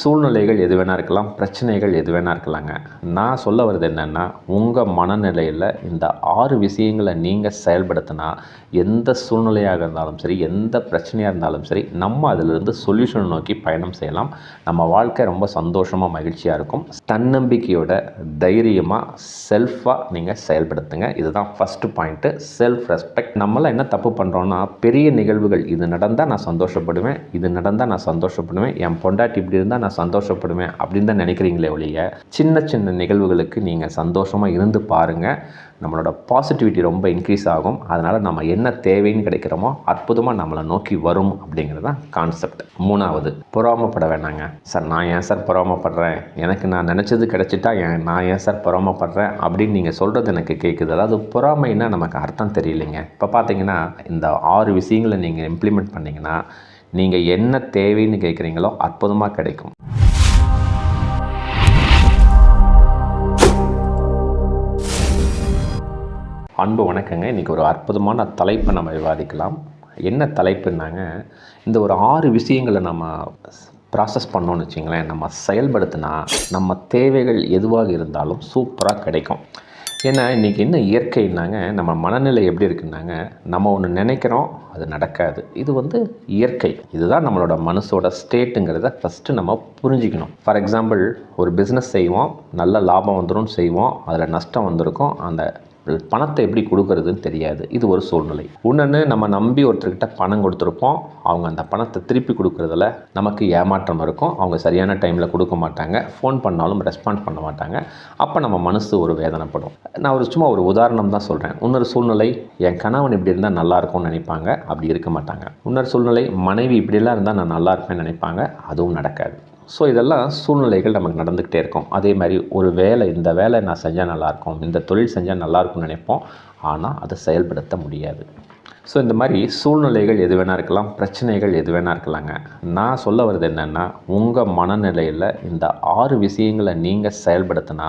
சூழ்நிலைகள் எது வேணா இருக்கலாம் பிரச்சனைகள் எது வேணா இருக்கலாங்க. நான் சொல்ல வர்றது என்னென்னா உங்கள் மனநிலையில் இந்த ஆறு விஷயங்களை நீங்கள் செயல்படுத்தினா எந்த சூழ்நிலையாக இருந்தாலும் சரி எந்த பிரச்சனையாக இருந்தாலும் சரி நம்ம அதிலிருந்து சொல்யூஷன் நோக்கி பயணம் செய்யலாம். நம்ம வாழ்க்கை ரொம்ப சந்தோஷமாக மகிழ்ச்சியாக இருக்கும். தன்னம்பிக்கையோட தைரியமாக செல்ஃபாக நீங்கள் செயல்படுத்துங்க. இதுதான் ஃபஸ்ட்டு பாயிண்ட்டு செல்ஃப் ரெஸ்பெக்ட் நம்மளாம் என்ன தப்பு பண்ணுறோன்னா பெரிய நிகழ்வுகள் இது நடந்தால் நான் சந்தோஷப்படுவேன் இது நடந்தால் நான் சந்தோஷப்படுவேன் என் பொண்டாட்டி இப்படி இருந்தால் நான் சந்தோஷப்படுவேன் அப்படின்னு தான் நினைக்கிறீங்களே ஒழிய சின்ன சின்ன நிகழ்வுகளுக்கு நீங்கள் சந்தோஷமாக இருந்து பாருங்கள் நம்மளோட பாசிட்டிவிட்டி ரொம்ப இன்க்ரீஸ் ஆகும். அதனால் நம்ம என்ன தேவைன்னு கிடைக்கிறோமோ அற்புதமாக நம்மளை நோக்கி வரும் அப்படிங்கிறது தான் கான்செப்ட் மூணாவது பொறாமப்பட வேணாங்க. சார் நான் ஏன் சார் பொறாமப்படுறேன்? எனக்கு நான் நினச்சது கிடச்சிட்டா ஏன்? நான் ஏன் சார் பொறாமப்படுறேன்? அப்படின்னு நீங்கள் சொல்கிறது எனக்கு கேட்குது அதாவது பொறாமைன்னா நமக்கு அர்த்தம் தெரியலைங்க. இப்போ பார்த்தீங்கன்னா இந்த ஆறு விஷயங்களை நீங்கள் இம்ப்ளிமெண்ட் பண்ணிங்கன்னா நீங்கள் என்ன தேவைன்னு கேட்குறீங்களோ அற்புதமாக கிடைக்கும். அன்பு வணக்கங்க. இன்றைக்கி ஒரு அற்புதமான தலைப்பை நம்ம விவாதிக்கலாம். என்ன தலைப்புன்னாங்க இந்த ஒரு ஆறு விஷயங்களை நம்ம ப்ராசஸ் பண்ணோன்னு வச்சிங்களேன் நம்ம செயல்படுத்தினா நம்ம தேவைகள் எதுவாக இருந்தாலும் சூப்பராக கிடைக்கும். ஏன்னா இன்றைக்கி என்ன இயற்கைன்னாங்க நம்ம மனநிலை எப்படி இருக்குன்னாங்க நம்ம ஒன்று நினைக்கிறோம் அது நடக்காது. இது வந்து இயற்கை. இதுதான் நம்மளோட மனசோட ஸ்டேட்டுங்கிறத ஃபஸ்ட்டு நம்ம புரிஞ்சிக்கணும். ஃபார் எக்ஸாம்பிள் ஒரு பிஸ்னஸ் செய்வோம் நல்ல லாபம் வந்துடும் செய்வோம் அதில் நஷ்டம் வந்திருக்கும் அந்த பணத்தை எப்படி கொடுக்கறதுன்னு தெரியாது. இது ஒரு சூழ்நிலை. ஒன்றுன்னு நம்ம நம்பி ஒருத்தர்கிட்ட பணம் கொடுத்துருப்போம். அவங்க அந்த பணத்தை திருப்பி கொடுக்குறதுல நமக்கு ஏமாற்றம் இருக்கும். அவங்க சரியான டைமில் கொடுக்க மாட்டாங்க. ஃபோன் பண்ணாலும் ரெஸ்பாண்ட் பண்ண மாட்டாங்க. அப்போ நம்ம மனசு ஒரு வேதனைப்படும். நான் ஒரு சும்மா ஒரு உதாரணம் தான் சொல்கிறேன் இன்னொரு சூழ்நிலை என் கணவன் இப்படி இருந்தால் நல்லா இருக்கும்னு நினைப்பாங்க. அப்படி இருக்க மாட்டாங்க. இன்னொரு சூழ்நிலை மனைவி இப்படிலாம் இருந்தால் நான் நல்லா இருப்பேன்னு நினைப்பாங்க. அதுவும் நடக்காது. ஸோ இதெல்லாம் சூழ்நிலைகள் நமக்கு நடந்துக்கிட்டே இருக்கும். அதே மாதிரி ஒரு வேலை இந்த வேலை நான் செஞ்சால் நல்லாயிருக்கும் இந்த தொழில் செஞ்சால் நல்லாயிருக்கும்னு நினைப்போம். ஆனால் அதை செயல்படுத்த முடியாது. ஸோ இந்த மாதிரி சூழ்நிலைகள் எது வேணா இருக்கலாம் பிரச்சனைகள் எது வேணா இருக்கலாங்க. நான் சொல்ல வர்றது என்னென்னா உங்கள் மனநிலையில் இந்த ஆறு விஷயங்களை நீங்கள் செயல்படுத்தினா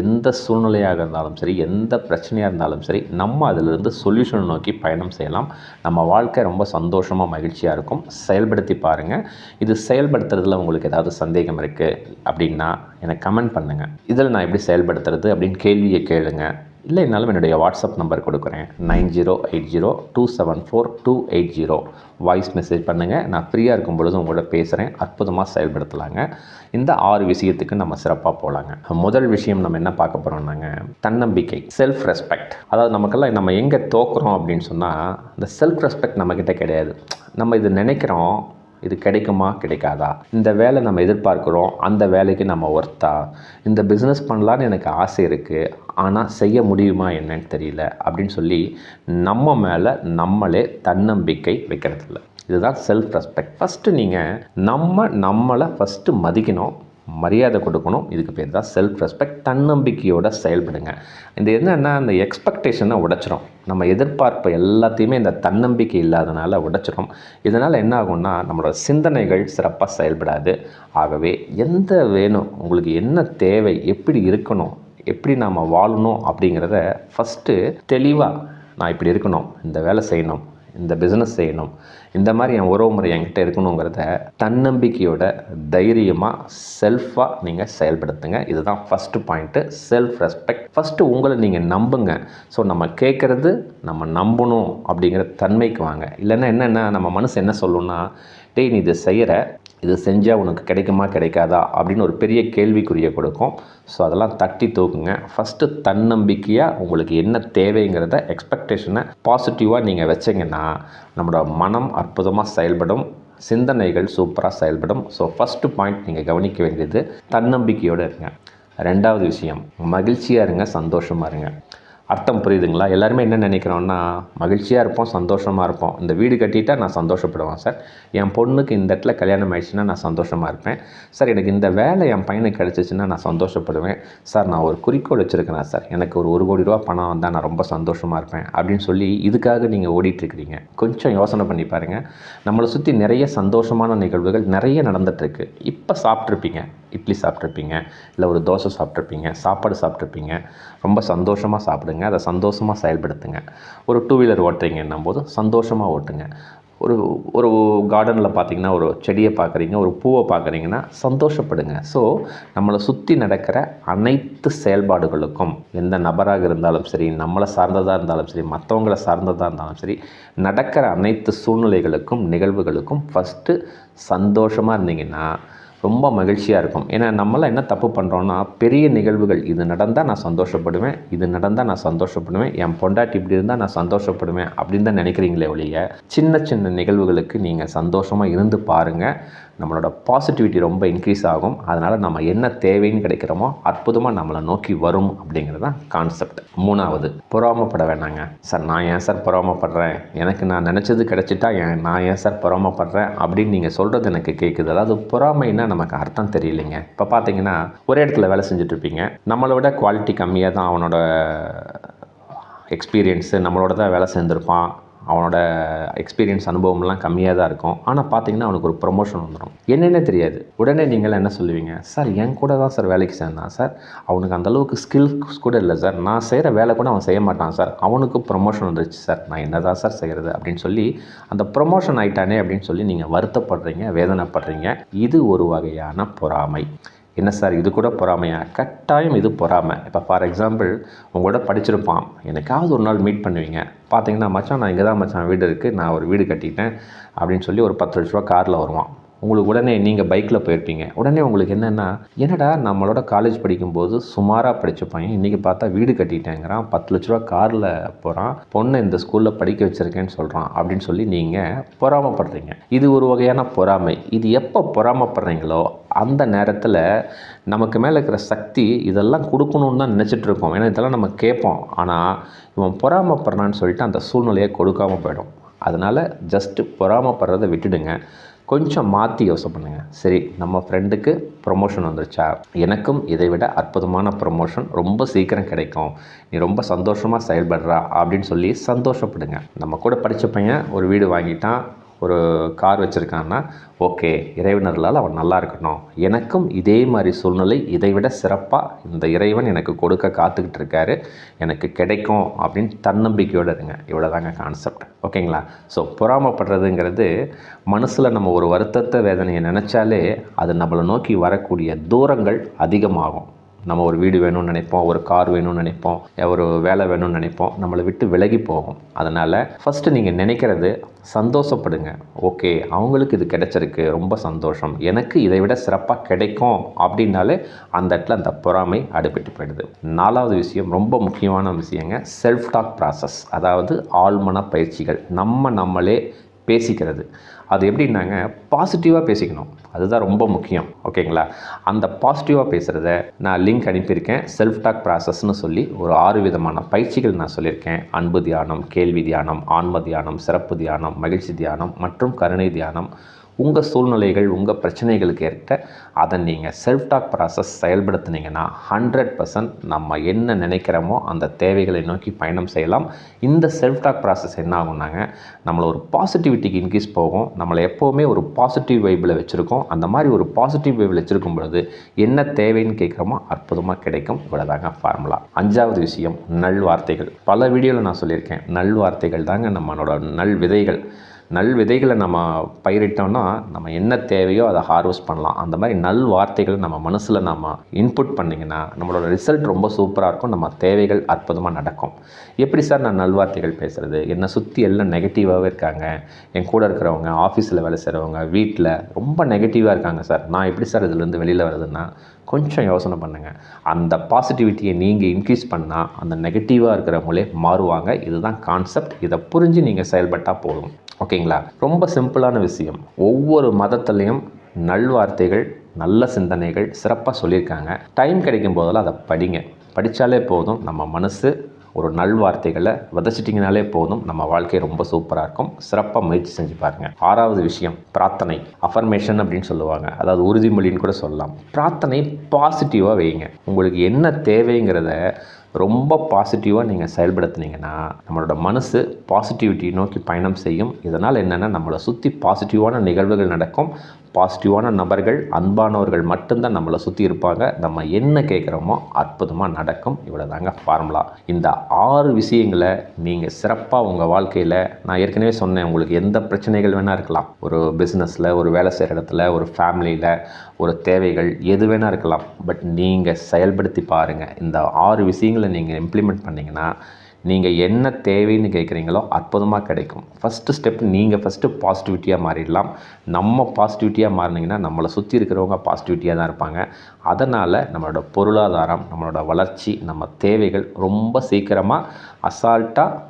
எந்த சூழ்நிலையாக இருந்தாலும் சரி எந்த பிரச்சனையாக இருந்தாலும் சரி நம்ம அதிலிருந்து சொல்யூஷன் நோக்கி பயணம் செய்யலாம். நம்ம வாழ்க்கை ரொம்ப சந்தோஷமாக மகிழ்ச்சியாக இருக்கும். செயல்படுத்தி பாருங்கள் இது செயல்படுத்துறதுல உங்களுக்கு ஏதாவது சந்தேகம் இருக்குது அப்படின்னா எனக்கு கமெண்ட் பண்ணுங்கள் இதில் நான் எப்படி செயல்படுத்துறது அப்படின்னு கேள்வியை கேளுங்கள் இல்லைனாலும் என்னுடைய வாட்ஸ்அப் நம்பர் கொடுக்குறேன். Nine zero eight zero two seven four two eight zero. Voice message பண்ணுங்கள் நான் ஃப்ரீயாக இருக்கும் பொழுது உங்களோட பேசுகிறேன் அற்புதமாக செயல்படுத்தலாங்க. இந்த ஆறு விஷயத்துக்கு நம்ம சிறப்பாக போகலாங்க முதல் விஷயம் நம்ம என்ன பார்க்க போகிறோம்னாங்க தன்னம்பிக்கை செல்ஃப் ரெஸ்பெக்ட் அதாவது நமக்கெல்லாம் நம்ம எங்கே தோக்குறோம் அப்படின்னு சொன்னால் இந்த செல்ஃப் ரெஸ்பெக்ட் நம்மக்கிட்ட கிடையாது. நம்ம இது நினைக்கிறோம் இது கிடைக்குமா கிடைக்காதா? இந்த வேலை நம்ம எதிர்பார்க்குறோம் அந்த வேலைக்கு நம்ம ஒர்த்தா இந்த பிஸ்னஸ் பண்ணலான்னு எனக்கு ஆசை இருக்குது ஆனால் செய்ய முடியுமா என்னன்னு தெரியல அப்படின்னு சொல்லி நம்ம மேலே நம்மளே தன்னம்பிக்கை வைக்கிறதில்ல. இதுதான் செல்ஃப் ரெஸ்பெக்ட் ஃபஸ்ட்டு நீங்கள் நம்ம நம்மளை ஃபஸ்ட்டு மதிக்கணும். மரியாதை கொடுக்கணும். இதுக்கு பேர் தான் செல்ஃப் ரெஸ்பெக்ட் தன்னம்பிக்கையோட செயல்படுங்க. இந்த என்னென்னா அந்த எக்ஸ்பெக்டேஷனை உடைச்சிரும். நம்ம எதிர்பார்ப்பு எல்லாத்தையுமே இந்த தன்னம்பிக்கை இல்லாதனால உடைச்சிரும். இதனால் என்ன ஆகும்னா நம்மளோட சிந்தனைகள் சிறப்பாக செயல்படாது. ஆகவே எந்த வேணும் உங்களுக்கு என்ன தேவை எப்படி இருக்கணும் எப்படி நாம் வாழணும் அப்படிங்கிறத ஃபஸ்ட்டு தெளிவாக நான் இப்படி இருக்கணும் இந்த வேலை செய்யணும் இந்த பிஸ்னஸ் செய்யணும். இந்த மாதிரி என் உறவு முறை என்கிட்ட இருக்கணுங்கிறத தன்னம்பிக்கையோட தைரியமாக செல்ஃபாக நீங்கள் செயல்படுத்துங்க. இதுதான் first point self respect first உங்களை நீங்கள் நம்புங்க. ஸோ நம்ம கேட்குறது நம்ம நம்பணும் அப்படிங்கிற தன்மைக்கு வாங்க. இல்லைன்னா என்னென்னா நம்ம மனசு என்ன சொல்லணும்னா டேய் நீ இதை செய்கிற இது செஞ்சால் உனக்கு கிடைக்குமா கிடைக்காதா அப்படின்னு ஒரு பெரிய கேள்விக்குறியை கொடுக்கும். ஸோ அதெல்லாம் தட்டி தூக்குங்க. ஃபஸ்ட்டு தன்னம்பிக்கையாக உங்களுக்கு என்ன தேவைங்கிறத எக்ஸ்பெக்டேஷனை பாசிட்டிவாக நீங்கள் வச்சிங்கன்னா நம்மளோட மனம் அற்புதமாக செயல்படும். சிந்தனைகள் சூப்பராக செயல்படும். ஸோ ஃபஸ்ட்டு பாயிண்ட் நீங்கள் கவனிக்க வேண்டியது தன்னம்பிக்கையோடு இருங்க. ரெண்டாவது விஷயம் மகிழ்ச்சியாக இருங்க சந்தோஷமாக இருங்க. அர்த்தம் புரியுதுங்களா? எல்லாருமே என்ன நினைக்கிறோன்னா மகிழ்ச்சியாக இருப்போம் சந்தோஷமாக இருப்போம். இந்த வீடு கட்டிட்டா நான் சந்தோஷப்படுவேன் சார். என் பொண்ணுக்கு இந்த இடத்துல கல்யாணம் ஆயிடுச்சுன்னா நான் சந்தோஷமாக இருப்பேன். சார் எனக்கு இந்த வேலை என் பையனுக்கு கிடச்சிச்சின்னா நான் சந்தோஷப்படுவேன். சார் நான் ஒரு குறிக்கோள் வச்சுருக்கிறேன் சார். எனக்கு ஒரு ஒரு கோடி ரூபா பணம் வந்தால் நான் ரொம்ப சந்தோஷமாக இருப்பேன் அப்படின்னு சொல்லி இதுக்காக நீங்கள் ஓடிட்டுருக்கிறீங்க. கொஞ்சம் யோசனை பண்ணி பாருங்கள் நம்மளை சுற்றி நிறைய சந்தோஷமான நிகழ்வுகள் நிறைய நடந்துகிட்ருக்கு இப்போ சாப்பிட்ருப்பீங்க இட்லி சாப்பிட்ருப்பீங்க இல்லை ஒரு தோசை சாப்பிட்ருப்பீங்க சாப்பாடு சாப்பிட்ருப்பீங்க ரொம்ப சந்தோஷமாக சாப்பிடுங்க அதை சந்தோஷமாக செயல்படுத்துங்க. ஒரு டூ வீலர் ஓட்டுறீங்கன்னும் போது சந்தோஷமாக ஓட்டுங்க. ஒரு ஒரு கார்டனில் பார்த்தீங்கன்னா ஒரு செடியை பார்க்குறீங்க ஒரு பூவை பார்க்குறீங்கன்னா சந்தோஷப்படுங்க. ஸோ நம்மளை சுற்றி நடக்கிற அனைத்து செயல்பாடுகளுக்கும் எந்த நபராக இருந்தாலும் சரி நம்மளை சார்ந்ததாக இருந்தாலும் சரி மற்றவங்கள சார்ந்ததாக இருந்தாலும் சரி நடக்கிற அனைத்து சூழ்நிலைகளுக்கும் நிகழ்வுகளுக்கும் ஃபஸ்ட்டு சந்தோஷமாக இருந்தீங்கன்னா ரொம்ப மகிழ்ச்சியாக இருக்கும். ஏன்னா நம்மளாம் என்ன தப்பு பண்ணுறோன்னா பெரிய நிகழ்வுகள் இது நடந்தால் நான் சந்தோஷப்படுவேன் இது நடந்தால் நான் சந்தோஷப்படுவேன் என் பொண்டாட்டி இப்படி இருந்தால் நான் சந்தோஷப்படுவேன் அப்படின்னு தான் நினைக்கிறீங்களே ஒழிய சின்ன சின்ன நிகழ்வுகளுக்கு நீங்கள் சந்தோஷமாக இருந்து பாருங்கள் நம்மளோட பாசிட்டிவிட்டி ரொம்ப இன்க்ரீஸ் ஆகும். அதனால் நம்ம என்ன தேவைன்னு கிடைக்கிறோமோ அற்புதமாக நம்மளை நோக்கி வரும் அப்படிங்கிறது தான் கான்செப்ட் மூணாவது பொறாமப்பட வேணாங்க சார் நான் ஏன் சார் பொறாமப்படுறேன்? எனக்கு நான் நினச்சது கிடச்சிட்டா ஏன்? நான் ஏன் சார் பொறாமப்படுறேன்? அப்படின்னு நீங்கள் சொல்கிறது எனக்கு கேட்குது அதாவது பொறாமைன்னா நமக்கு அர்த்தம் தெரியலைங்க. இப்போ பார்த்தீங்கன்னா ஒரே இடத்துல வேலை செஞ்சுட்ருப்பீங்க. நம்மளோட நம்மளை விட குவாலிட்டி கம்மியாக தான் அவனோட எக்ஸ்பீரியன்ஸு நம்மளோட தான் வேலை செஞ்சுருப்பான். அவனோட எக்ஸ்பீரியன்ஸ் அனுபவம்லாம் கம்மியாக தான் இருக்கும். ஆனால் பார்த்தீங்கன்னா அவனுக்கு ஒரு ப்ரொமோஷன் வந்துடும் என்னென்ன தெரியாது. உடனே நீங்கள் என்ன சொல்லுவீங்க? சார் என் கூட தான் சார் வேலைக்கு சேர்ந்தான் சார். அவனுக்கு அந்தளவுக்கு ஸ்கில்ஸ் கூட இல்லை சார். நான் செய்கிற வேலை கூட அவன் செய்ய மாட்டான் சார். அவனுக்கு ப்ரொமோஷன் வந்துருச்சு சார். நான் என்ன தான் சார் செய்கிறது அப்படின்னு சொல்லி அந்த ப்ரொமோஷன் ஆயிட்டானே அப்படின்னு சொல்லி நீங்கள் வருத்தப்படுறீங்க வேதனைப்படுறீங்க. இது ஒரு வகையான பொறாமை. என்ன சார் இது கூட பொறாமையா? கட்டாயம் இது பொறாமை. இப்போ ஃபார் எக்ஸாம்பிள் உங்களோட படிச்சிருப்பான். எனக்காவது ஒரு நாள் மீட் பண்ணுவீங்க. பார்த்தீங்கன்னா மச்சான் நான் இங்கே தான் மச்சான் வீடு இருக்குது நான் ஒரு வீடு கட்டிட்டேன். அப்படின்னு சொல்லி ஒரு பத்து லட்ச ரூபா காரில் வருவான். உங்களுக்கு உடனே நீங்கள் பைக்கில் போயிருப்பீங்க. உடனே உங்களுக்கு என்னென்னா என்னடா நம்மளோட காலேஜ் படிக்கும்போது சுமாராக படித்த பையன் இன்றைக்கி பார்த்தா வீடு கட்டிட்டேங்கிறான் பத்து லட்ச ரூபா காரில் போகிறான் பொண்ணை இந்த ஸ்கூலில் படிக்க வச்சுருக்கேன்னு சொல்கிறான் அப்படின்னு சொல்லி நீங்கள் பொறாமப்படுறீங்க. இது ஒரு வகையான பொறாமை. இது எப்போ பொறாமப்படுறீங்களோ அந்த நேரத்தில் நமக்கு மேலே இருக்கிற சக்தி இதெல்லாம் கொடுக்கணுன்னு தான் நினச்சிட்டு இருக்கோம். ஏன்னா இதெல்லாம் நம்ம கேட்போம். ஆனால் இவன் பொறாமப்படுறான்னு சொல்லிட்டு அந்த சூழ்நிலையை கொடுக்காம போயிடும். அதனால் ஜஸ்ட்டு பொறாமப்படுறதை விட்டுடுங்க. கொஞ்சம் மாற்றி யோசனை பண்ணுங்கள் சரி நம்ம ஃப்ரெண்டுக்கு ப்ரொமோஷன் வந்துருச்சா? எனக்கும் இதை விட அற்புதமான ப்ரொமோஷன் ரொம்ப சீக்கிரம் கிடைக்கும். நீ ரொம்ப சந்தோஷமாக செயல்படுறா அப்படின்னு சொல்லி சந்தோஷப்படுங்க. நம்ம கூட படித்த பையன் ஒரு வீடு வாங்கிட்டான். ஒரு கார் வச்சுருக்கான்னா ஓகே இறைவனர்களால் அவன் நல்லா இருக்கணும். எனக்கும் இதே மாதிரி சூழ்நிலை இதை விட சிறப்பாக இந்த இறைவன் எனக்கு கொடுக்க காத்துக்கிட்டு இருக்காரு. எனக்கு கிடைக்கும் அப்படின்னு தன்னம்பிக்கையோடு இருங்க. இவ்வளோதாங்க கான்செப்ட் ஓகேங்களா? ஸோ பொறாமப்படுறதுங்கிறது மனசில் நம்ம ஒரு வருத்தத்தை வேதனையை நினச்சாலே அது நம்மளை நோக்கி வரக்கூடிய தூரங்கள் அதிகமாகும். நம்ம ஒரு வீடு வேணும்னு நினைப்போம் ஒரு கார் வேணும்னு நினைப்போம் ஒரு வேலை வேணும்னு நினைப்போம் நம்மளை விட்டு விலகி போகும். அதனால் ஃபஸ்ட்டு நீங்கள் நினைக்கிறது சந்தோஷப்படுங்க. ஓகே அவங்களுக்கு இது கிடைச்சிருக்கு ரொம்ப சந்தோஷம். எனக்கு இதை விட சிறப்பாக கிடைக்கும் அப்படின்னாலே அந்த இடத்துல அந்த பொறாமை அடுப்பிட்டு போயிடுது. நாலாவது விஷயம் ரொம்ப முக்கியமான விஷயங்க செல்ஃப் டாக் ப்ராசஸ் அதாவது ஆழ்மன பயிற்சிகள். நம்ம நம்மளே பேசிக்கிறது. அது எப்படின்னாங்க பாசிட்டிவாக பேசிக்கணும். அதுதான் ரொம்ப முக்கியம். ஓகேங்களா? அந்த பாசிட்டிவாக பேசுகிறத நான் லிங்க் அனுப்பியிருக்கேன். செல்ஃப் டாக் ப்ராசஸ்னு சொல்லி ஒரு ஆறு விதமான பயிற்சிகள் நான் சொல்லியிருக்கேன். அன்பு தியானம் கேள்வி தியானம் ஆன்ம தியானம் சிறப்பு தியானம் மகிழ்ச்சி தியானம் மற்றும் கருணை தியானம். உங்கள் சூழ்நிலைகள் உங்கள் பிரச்சனைகளுக்கு ஏற்ற அதை நீங்கள் செல்ஃப் டாக் ப்ராசஸ் செயல்படுத்துனீங்கன்னா ஹண்ட்ரட் பர்சன்ட் நம்ம என்ன நினைக்கிறோமோ அந்த தேவைகளை நோக்கி பயணம் செய்யலாம். இந்த செல்ஃப் டாக் ப்ராசஸ் என்ன ஆகும்னாங்க நம்மளை ஒரு பாசிட்டிவிட்டிக்கு இன்க்ரீஸ் போகும். நம்மளை எப்போவுமே ஒரு பாசிட்டிவ் வைப்பில் வச்சுருக்கோம். அந்த மாதிரி ஒரு பாசிட்டிவ் வைபில் வச்சுருக்கும் பொழுது என்ன தேவைன்னு கேட்குறோமோ அற்புதமாக கிடைக்கும். இவ்வளோதாங்க ஃபார்முலா அஞ்சாவது விஷயம் நல் வார்த்தைகள் பல வீடியோவில் நான் சொல்லியிருக்கேன் நல் வார்த்தைகள் தாங்க நம்மளோட நல் விதைகள் நல் விதைகளை நம்ம பயிரிட்டோம்னா நம்ம என்ன தேவையோ அதை ஹார்வெஸ்ட் பண்ணலாம். அந்த மாதிரி நல் வார்த்தைகளை நம்ம மனசில் நம்ம இன்புட் பண்ணிங்கன்னா நம்மளோட ரிசல்ட் ரொம்ப சூப்பராக இருக்கும். நம்ம தேவைகள் அற்புதமாக நடக்கும். எப்படி சார் நான் நல்வார்த்தைகள் பேசுகிறது என்னை சுற்றி எல்லாம் நெகட்டிவாகவே இருக்காங்க. என் கூட இருக்கிறவங்க ஆஃபீஸில் வேலை செய்கிறவங்க வீட்டில் ரொம்ப நெகட்டிவாக இருக்காங்க சார் நான் எப்படி சார் இதுலேருந்து வெளியில் வருதுன்னா கொஞ்சம் யோசனை பண்ணுங்கள் அந்த பாசிட்டிவிட்டியை நீங்கள் இன்க்ரீஸ் பண்ணால் அந்த நெகட்டிவாக இருக்கிறவங்களே மாறுவாங்க. இதுதான் கான்செப்ட் இதை புரிஞ்சு நீங்கள் செயல்பட்டால் போதும். ஓகேங்களா? ரொம்ப சிம்பிளான விஷயம். ஒவ்வொரு மதத்துலேயும் நல்வார்த்தைகள் நல்ல சிந்தனைகள் சிறப்பாக சொல்லியிருக்காங்க. டைம் கிடைக்கும் போதெல்லாம் அதை படிங்க. படித்தாலே போதும். நம்ம மனசு ஒரு நல்வார்த்தைகளை விதைச்சிட்டிங்கனாலே போதும். நம்ம வாழ்க்கை ரொம்ப சூப்பராக இருக்கும். சிறப்பாக முயற்சி செஞ்சு பாருங்கள் ஆறாவது விஷயம் பிரார்த்தனை. அஃபர்மேஷன் அப்படின்னு சொல்லுவாங்க. அதாவது உறுதிமொழின்னு கூட சொல்லலாம். பிரார்த்தனை பாசிட்டிவாக வைங்க. உங்களுக்கு என்ன தேவைங்கிறத ரொம்ப பாசிட்டிவாக நீங்கள் செயல்படுத்தினீங்கன்னா நம்மளோட மனசு பாசிட்டிவிட்டி நோக்கி பயணம் செய்யும். இதனால் என்னென்னா நம்மளை சுற்றி பாசிட்டிவான நிகழ்வுகள் நடக்கும். பாசிட்டிவான நபர்கள் அன்பானவர்கள் மட்டும்தான் நம்மளை சுற்றி இருப்பாங்க. நம்ம என்ன கேட்குறோமோ அற்புதமாக நடக்கும். இவ்வளோ தாங்க ஃபார்முலா இந்த ஆறு விஷயங்களை நீங்கள் சிறப்பாக உங்கள் வாழ்க்கையில் நான் ஏற்கனவே சொன்னேன் உங்களுக்கு எந்த பிரச்சனைகள் வேணால் இருக்கலாம். ஒரு பிஸ்னஸில் ஒரு வேலை செய்கிற இடத்துல ஒரு ஃபேமிலியில் ஒரு தேவைகள் எது வேணால் இருக்கலாம். பட் நீங்கள் செயல்படுத்தி பாருங்கள் இந்த ஆறு விஷயங்களை நீங்கள் இம்ப்ளிமெண்ட் பண்ணிங்கன்னா நீங்கள் என்ன தேவைன்னு கேட்குறீங்களோ அற்புதமாக கிடைக்கும். ஃபஸ்ட்டு ஸ்டெப் நீங்கள் ஃபஸ்ட்டு பாசிட்டிவிட்டியாக மாறிடலாம். நம்ம பாசிட்டிவிட்டியாக மாறினீங்கன்னா நம்மளை சுற்றி இருக்கிறவங்க பாசிட்டிவிட்டியாக தான் இருப்பாங்க. அதனால் நம்மளோட பொருளாதாரம் நம்மளோட வளர்ச்சி நம்ம தேவைகள் ரொம்ப சீக்கிரமாக அசால்ட்டாக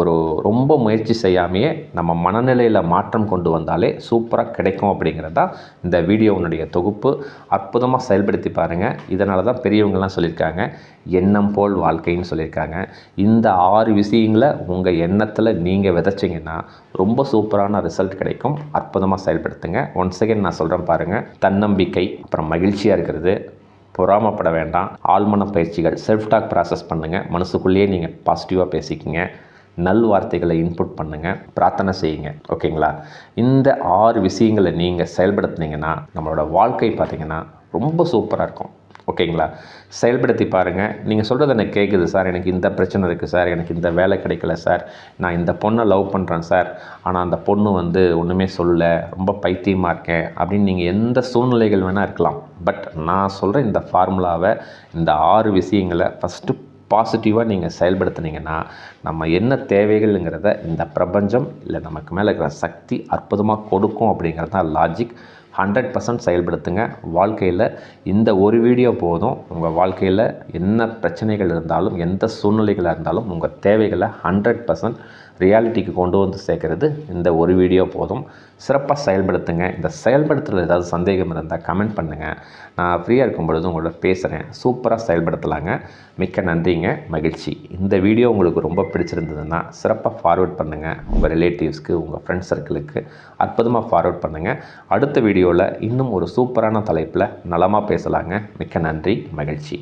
ஒரு ரொம்ப முயற்சி செய்யாமையே நம்ம மனநிலையில் மாற்றம் கொண்டு வந்தாலே சூப்பராக கிடைக்கும் அப்படிங்கிறது தான் இந்த வீடியோவுடைய தொகுப்பு. அற்புதமாக செயல்படுத்தி பாருங்கள் இதனால தான் பெரியவங்கள்லாம் சொல்லியிருக்காங்க. எண்ணம் போல் வாழ்க்கைன்னு சொல்லியிருக்காங்க. இந்த ஆறு விஷயங்களை உங்கள் எண்ணத்தில் நீங்கள் விதைச்சிங்கன்னா ரொம்ப சூப்பரான ரிசல்ட் கிடைக்கும். அற்புதமாக செயல்படுத்துங்க. ஒன் செகண்ட் நான் சொல்கிறேன் பாருங்கள் தன்னம்பிக்கை அப்புறம் மகிழ்ச்சியாக இருக்கிறது. பொறாமப்பட வேண்டாம். ஆழ்மன பயிற்சிகள் செல்ஃப் டாக் ப்ராசஸ் பண்ணுங்கள் மனசுக்குள்ளேயே நீங்கள் பாசிட்டிவாக பேசிக்கிங்க. நல் வார்த்தைகளை இன்புட் பண்ணுங்கள் பிரார்த்தனை செய்யுங்க ஓகேங்களா இந்த ஆறு விஷயங்களை நீங்கள் செயல்படுத்துனீங்கன்னா நம்மளோட வாழ்க்கை பார்த்திங்கன்னா ரொம்ப சூப்பராக இருக்கும் ஓகேங்களா செயல்படுத்தி பாருங்கள் நீங்கள் சொல்கிறது எனக்கு கேட்குது சார். எனக்கு இந்த பிரச்சனை இருக்குது சார். எனக்கு இந்த வேலை கிடைக்கல சார். நான் இந்த பொண்ணை லவ் பண்ணுறேன் சார். ஆனால் அந்த பொண்ணு வந்து ஒன்றுமே சொல்லலை ரொம்ப பைத்தியமாக இருக்கேன் அப்படின்னு நீங்கள் எந்த சூழ்நிலைகள் வேணால் இருக்கலாம். பட் நான் சொல்கிற இந்த ஃபார்முலாவை இந்த ஆறு விஷயங்களை ஃபஸ்ட்டு பாசிட்டிவாக நீங்கள் செயல்படுத்துனீங்கன்னா நம்ம என்ன தேவைகள்ங்கிறத இந்த பிரபஞ்சம் இல்லை நமக்கு மேலே இருக்கிற சக்தி அற்புதமாக கொடுக்கும் அப்படிங்கிறது தான் லாஜிக் ஹண்ட்ரட் பர்சன்ட் செயல்படுத்துங்க. வாழ்க்கையில் இந்த ஒரு வீடியோ போதும். உங்கள் வாழ்க்கையில் என்ன பிரச்சனைகள் இருந்தாலும் எந்த சூழ்நிலைகளாக இருந்தாலும் உங்கள் தேவைகளை ஹண்ட்ரட் பர்சன்ட் ரியாலிட்டிக்கு கொண்டு வந்து சேர்க்குறது இந்த ஒரு வீடியோ போதும். சிறப்பாக செயல்படுத்துங்க. இந்த செயல்படுத்துறது ஏதாவது சந்தேகம் இருந்தால் கமெண்ட் பண்ணுங்கள் நான் ஃப்ரீயாக இருக்கும் பொழுது உங்களோட பேசுகிறேன் சூப்பராக செயல்படுத்தலாங்க. மிக்க நன்றிங்க. மகிழ்ச்சி. இந்த வீடியோ உங்களுக்கு ரொம்ப பிடிச்சிருந்ததுன்னா சிறப்பாக ஃபார்வர்ட் பண்ணுங்கள் உங்கள் ரிலேட்டிவ்ஸ்க்கு உங்கள் ஃப்ரெண்ட்ஸ் சர்க்கிளுக்கு அற்புதமாக ஃபார்வர்ட் பண்ணுங்கள் அடுத்த வீடியோவில் இன்னும் ஒரு சூப்பரான தலைப்பில் நலமாக பேசலாங்க. மிக்க நன்றி. மகிழ்ச்சி.